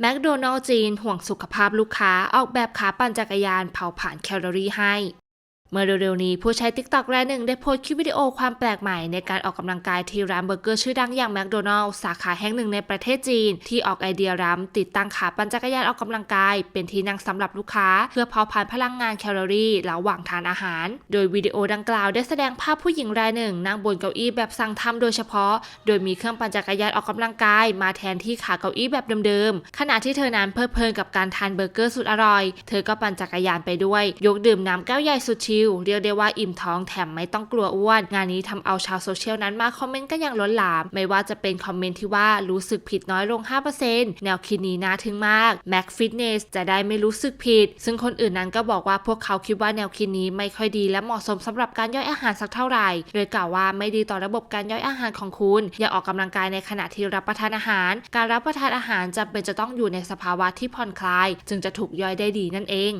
แมคโดนัลล์จีนห่วงสุขภาพลูกค้าออกแบบขาปั่นจักรยานเผาผ่านแคลอรี่ให้ เมื่อเร็วๆนี้ผู้ใช้ TikTok รายหนึ่งได้โพสต์คลิปวิดีโอความแปลกใหม่ในการออกกำลังกายที่ร้านเบอร์เกอร์ชื่อดังอย่างแมคโดนัลล์สาขาแห่งหนึ่งในประเทศจีน ที่ออกไอเดียล้ำติดตั้งขาปั่นจักรยานออกกำลังกาย เป็นที่นั่งสำหรับลูกค้า เพื่อเผาผลาญพลังงานแคลอรี่ระหว่างทานอาหาร โดยวิดีโอดังกล่าวได้แสดงภาพผู้หญิงรายหนึ่งนั่งบนเก้าอี้แบบสั่งทำโดยเฉพาะ โดยมีเครื่องปั่นจักรยานออกกำลังกาย มาแทนที่ขาเก้าอี้แบบเดิมๆขณะที่เธอนั้นเพลิดเพลินกับการทานเบอร์เกอร์สุดอร่อย เธอก็ปั่นจักรยานไปด้วย ยกดื่มน้ำแก้วใหญ่สุดชิลเรียกได้ว่าอิ่มท้องแถมไม่ต้องกลัวอ้วน งานนี้ทำเอาชาวโซเชียลนั้นมาคอมเมนต์กันอย่างล้นหลาม ไม่ว่าจะเป็นคอมเมนต์ที่ว่ารู้สึกผิดน้อยลง 5%แนวคิดนี้น่าทึ่งมาก Mac Fitness จะได้ไม่รู้สึกผิด ซึ่งคนอื่นนั้นก็บอกว่าพวกเขาคิดว่าแนวคิดนี้ไม่ค่อยดีและเหมาะสมสำหรับการย่อยอาหารสักเท่าไหร่โดยกล่าวว่าไม่ดีต่อระบบการย่อยอาหารของคุณ อย่าออกกำลังกายในขณะที่รับประทานอาหาร การรับประทานอาหารจำเป็นจะต้องอยู่ในสภาวะที่ผ่อนคลาย จึงจะถูกย่อยได้ดีนั่นเอง